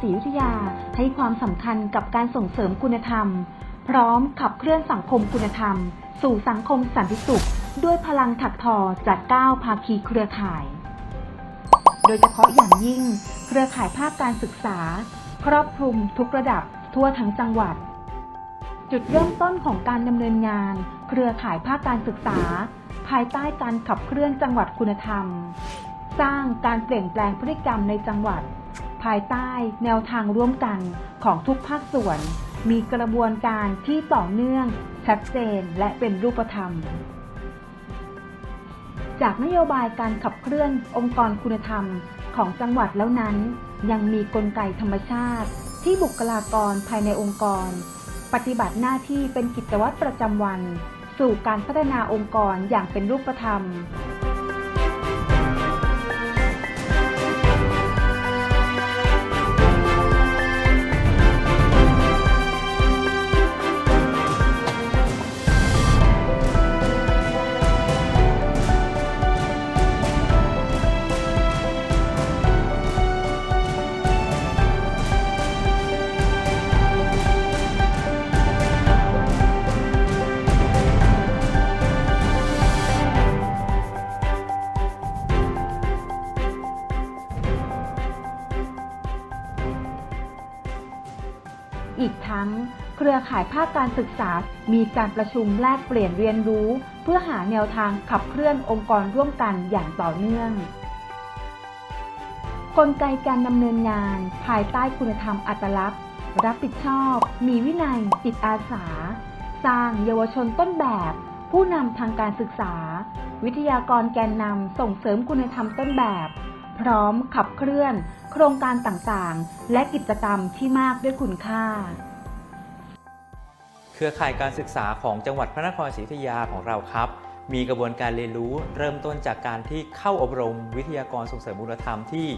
ศรีอยุธยาให้ความสำคัญกับการส่งเสริมคุณธรรม พร้อมขับเคลื่อนสังคมคุณธรรม สู่สังคมสันติสุข ด้วยพลังถักทอจากก้าภาคีเครือข่าย โดยเฉพาะอย่างยิ่ง เครือข่ายภาคการศึกษา ครอบคลุมทุกระดับทั่วทั้งจังหวัด จุดเริ่มต้นของการดำเนินงาน เครือข่ายภาคการศึกษา ภายใต้การขับเคลื่อนจังหวัดคุณธรรม สร้างการเปลี่ยนแปลงพฤติกรรมในจังหวัด ภายใต้แนวทางร่วมกันของทุกภาคส่วน มีกระบวนการที่ต่อเนื่องชัดเจนและเป็นรูปธรรม จากนโยบายการขับเคลื่อนองค์กรคุณธรรมของจังหวัดแล้วนั้น ยังมีกลไกธรรมชาติ ที่บุคลากรภายในองค์กร ปฏิบัติหน้าที่เป็นกิจวัตรประจำวัน สู่การพัฒนาองค์กรอย่างเป็นรูปธรรม อีกทั้ง เครือข่ายภาคการศึกษา มีการประชุมแลกเปลี่ยนเรียนรู้ เพื่อหาแนวทางขับเคลื่อนองค์กรร่วมกันอย่างต่อเนื่อง กลไกการดำเนินงาน ภายใต้คุณธรรมอัตลักษณ์ รับผิดชอบ มีวินัย จิตอาสา สร้างเยาวชนต้นแบบ ผู้นำทางการศึกษา วิทยากรแกนนำส่งเสริมคุณธรรมต้นแบบ พร้อมขับเคลื่อน ครงการต่างๆ และกิจกรรมที่มากด้วยคุณค่า เครือข่ายการศึกษาของจังหวัดพระนครศรีอยุธยาของเราครับ มีกระบวนการเรียนรู้เริ่มต้นจากการที่เข้าอบรมวิทยากรส่งเสริมมูลธรรมที่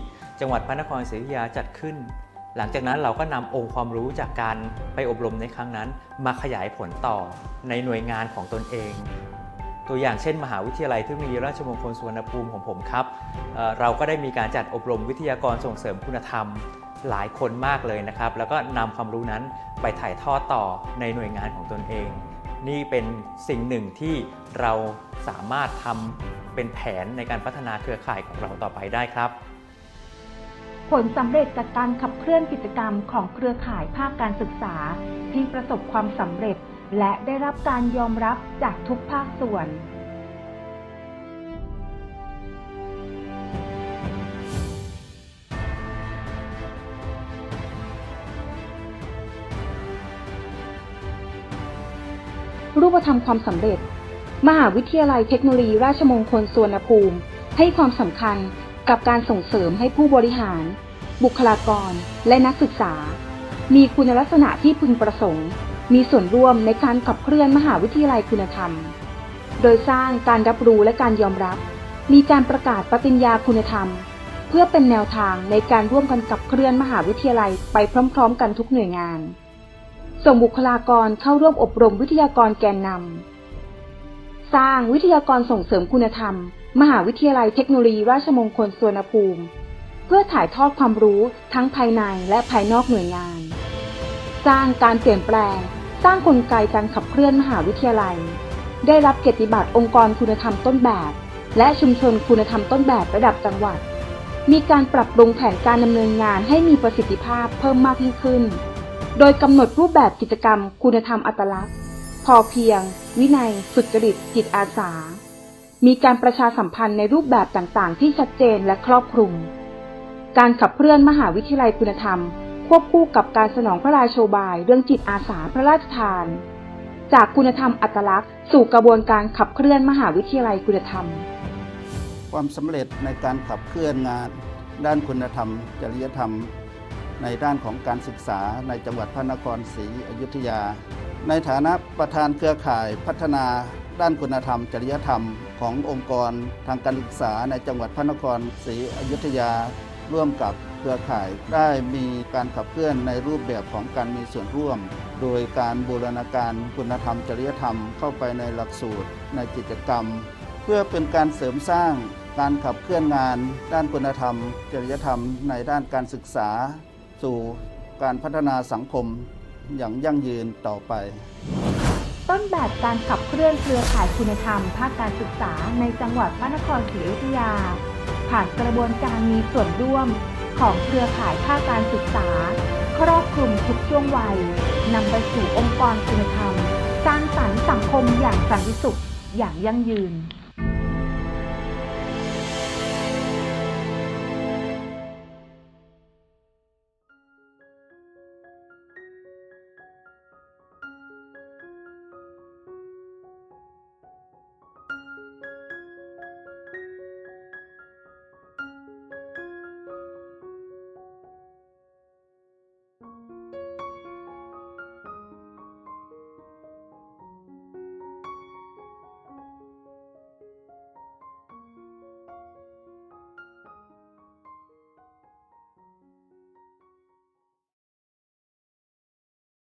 จังหวัดพระนครศรีอยุธยาจัดขึ้น หลังจากนั้นเราก็นำองค์ความรู้จากการไปอบรมในครั้งนั้น มาขยายผลต่อในหน่วยงานของตนเอง ตัวอย่างเช่น มหาวิทยาลัยเทคโนโลยีราชมงคลสุวรรณภูมิของผมครับเเราก็ได้มีการจัดอบรมวิทยากรส่งเสริมคุณธรรมหลายคนมากเลยนะครับ แล้วก็นำความรู้นั้นไปถ่ายทอดต่อในหน่วยงานของตนเอง นี่เป็นสิ่งหนึ่งที่เราสามารถทำเป็นแผนในการพัฒนาเครือข่ายของเราต่อไปได้ครับ ผลสำเร็จจากการขับเคลื่อนกิจกรรมของเครือข่ายภาคการศึกษาที่ประสบความสำเร็จ และได้รับการยอมรับจากทุกภาคส่วน รูปธรรมความสำเร็จ มหาวิทยาลัยเทคโนโลยีราชมงคลสวนภูมิ ให้ความสำคัญกับการส่งเสริมให้ผู้บริหาร บุคลากร และนักศึกษา มีคุณลักษณะที่พึงประสงค์ มีส่วนร่วมในการขับเคลื่อนมหาวิทยาลัยคุณธรรม โดยสร้างการรับรู้และการยอมรับ มีการประกาศปฏิญญาคุณธรรม เพื่อเป็นแนวทางในการร่วมกันขับเคลื่อนมหาวิทยาลัยไปพร้อมๆ กันทุกหน่วยงาน ส่งบุคลากรเข้าร่วมอบรมวิทยากรแกนนำ สร้างวิทยากรส่งเสริมคุณธรรม มหาวิทยาลัยเทคโนโลยีราชมงคลสวนภูมิ เพื่อถ่ายทอดความรู้ทั้งภายในและภายนอกหน่วยงาน สร้างการเปลี่ยนแปลง สร้างกลไกการขับเคลื่อนมหาวิทยาลัย ได้รับเกียรติบัตรองค์กรคุณธรรมต้นแบบ และชุมชนคุณธรรมต้นแบบระดับจังหวัด มีการปรับปรุงแผนการดำเนินงานให้มีประสิทธิภาพเพิ่มมากยิ่งขึ้น โดยกำหนดรูปแบบกิจกรรม คุณธรรมอัตลักษณ์ พอเพียง วินัย สุจริต จิตอาสา มีการประชาสัมพันธ์ในรูปแบบต่างๆ ที่ชัดเจนและครอบคลุม การขับเคลื่อนมหาวิทยาลัยคุณธรรม ควบคู่กับการสนองพระราโชบายเรื่องจิตอาสาพระราชทาน จากคุณธรรมอัตลักษณ์ สู่กระบวนการขับเคลื่อนมหาวิทยาลัยคุณธรรม ความสำเร็จในการขับเคลื่อนงาน ด้านคุณธรรม จริยธรรม ในด้านของการศึกษาในจังหวัดพระนครศรีอยุธยา ในฐานะประธานเครือข่ายพัฒนาด้านคุณธรรม จริยธรรมขององค์กรทางการศึกษาในจังหวัดพระนครศรีอยุธยา ร่วมกับเครือข่ายได้มีการขับเคลื่อนในรูปแบบของการมีส่วนร่วม โดยการบูรณาการคุณธรรมจริยธรรมเข้าไปในหลักสูตรในกิจกรรม เพื่อเป็นการเสริมสร้างการขับเคลื่อนงาน ด้านคุณธรรม จริยธรรม ในด้านการศึกษา สู่การพัฒนาสังคมอย่างยั่งยืนต่อไป ต้นแบบการขับเคลื่อนเครือข่ายคุณธรรม ภาคการศึกษาในจังหวัดพระนครศรีอยุธยา ผ่านกระบวนการมีส่วนร่วมของเครือข่ายภาคการศึกษา ครอบคลุมทุกช่วงวัยนำไปสู่องค์กรคุณธรรม สร้างสรรค์สังคมอย่างสันติสุขอย่างยั่งยืน